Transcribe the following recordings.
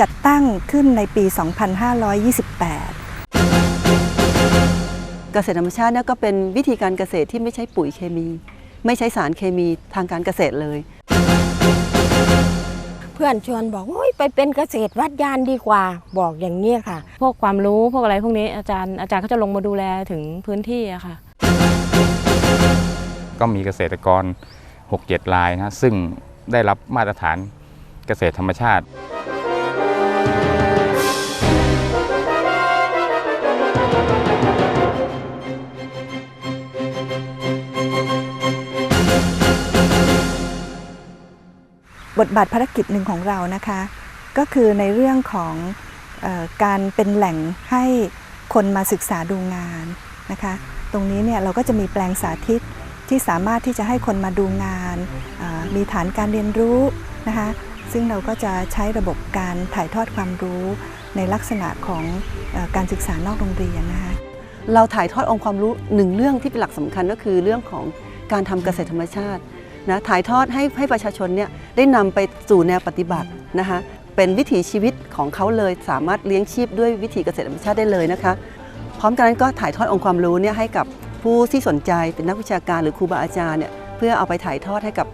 จัดตั้งขึ้นในปี 2528เกษตรธรรมชาติเนี่ยก็เป็นวิธีการเกษตรที่ไม่ใช้ปุ๋ยเคมี ไม่ใช้สารเคมีทางการเกษตรเลย เพื่อนชวนบอกโอ้ยไปเป็นเกษตรวัดยานดีกว่าบอกอย่างนี้ยค่ะ พวกความรู้พวกอะไรพวกนี้อาจารย์อาจารย์เขาจะลงมาดูแลถึงพื้นที่อะค่ะ ก็มีเกษตรกร 6-7 รายนะซึ่งได้รับมาตรฐานเกษตรธรรมชาติ บทบาทภารกิจหนึ่งของเรานะคะ ก็คือในเรื่องของออการเป็นแหล่งให้คนมาศึกษาดูงานนะคะ ตรงนี้เนี่ยเราก็จะมีแปลงสาธิตที่สามารถที่จะให้คนมาดูงาน มีฐานการเรียนรู้นะคะ ซึ่งเราก็จะใช้ระบบการถ่ายทอดความรู้ในลักษณะของอการศึกษานอกโรงเรียนนะคะ เราถ่ายทอดองค์ความรู้หนึ่งเรื่องที่เป็นหลักสำคัญก็คือเรื่องของการทำเกษตรธรรมชาติ นะถ่ายทอดให้ให้ประชาชนเนี่ยได้นำไปสู่แนวปฏิบัตินะคะเป็นวิถีชีวิตของเขาเลยสามารถเลี้ยงชีพด้วยวิถีเกษตรธรรมชาติได้เลยนะคะ พร้อมกันนั้นก็ถ่ายทอดองค์ความรู้เนี่ยให้กับผู้ที่สนใจเป็นนักวิชาการหรือครูบาอาจารย์เนี่ยเพื่อเอาไปถ่ายทอดให้กับ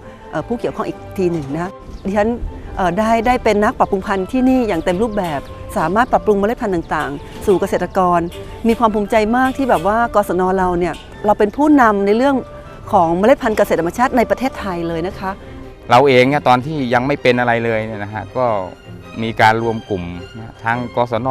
ผู้เกี่ยวข้องอีกทีหนึ่งนะดิฉันได้ได้เป็นนักปรับปรุงพันธุ์ที่นี่อย่างเต็มรูปแบบ สามารถปรับปรุงเมล็ดพันธุ์ต่างๆ สู่เกษตรกร มีความภูมิใจมากที่แบบว่ากศนเราเนี่ยเราเป็นผู้นำในเรื่อง ของเมล็ดพันธุ์เกษตรธรรมชาติในประเทศไทยเลยนะคะ เราเองเนี่ยตอนที่ยังไม่เป็นอะไรเลยเนี่ยนะฮะก็มีการรวมกลุ่มนะฮะทางกศน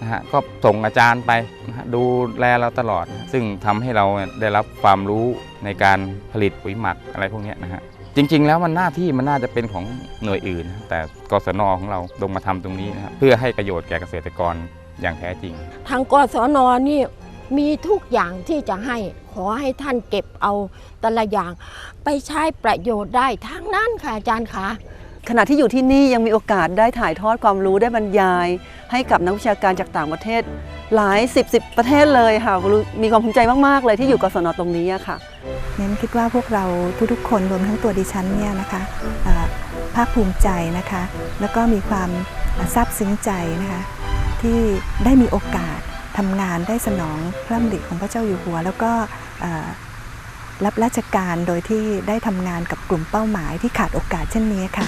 นะฮะก็ส่งอาจารย์ไปนะฮะดูแลเราตลอดนะซึ่งทำให้เราเนี่ยได้รับความรู้ในการผลิตปุ๋ยหมักอะไรพวกเนี้ยนะฮะจริงๆแล้วมันหน้าที่มันน่าจะเป็นของหน่วยอื่นนะแต่กศนของเราลงมาทำตรงนี้นะครับเพื่อให้ประโยชน์แก่เกษตรกรอย่างแท้จริง ทางกศนนี่ มีทุกอย่างที่จะให้ขอให้ท่านเก็บเอาแต่ละอย่าง ไปใช้ประโยชน์ได้ทั้งนั้นค่ะอาจารย์คะขณะที่อยู่ที่นี่ยังมีโอกาสได้ถ่ายทอดความรู้ได้บรรยาย ให้กับนักวิชาการจากต่างประเทศ หลายสิบสิบประเทศเลยค่ะรู้มีความภูมิใจมาก ๆ เลยที่อยู่กศนตรงนี้อะค่ะนั้นคิดว่าพวกเราทุกๆ คนรวมทั้งตัวดิฉันเนี่ยนะคะเอ่อภาคภูมิใจนะคะ แล้วก็มีความซาบซึ้งใจนะคะที่ได้มีโอกาส ทำงานได้สนองพระดำริของพระเจ้าอยู่หัว แล้วก็รับราชการโดยที่ได้ทำงานกับกลุ่มเป้าหมายที่ขาดโอกาสเช่นนี้ค่ะ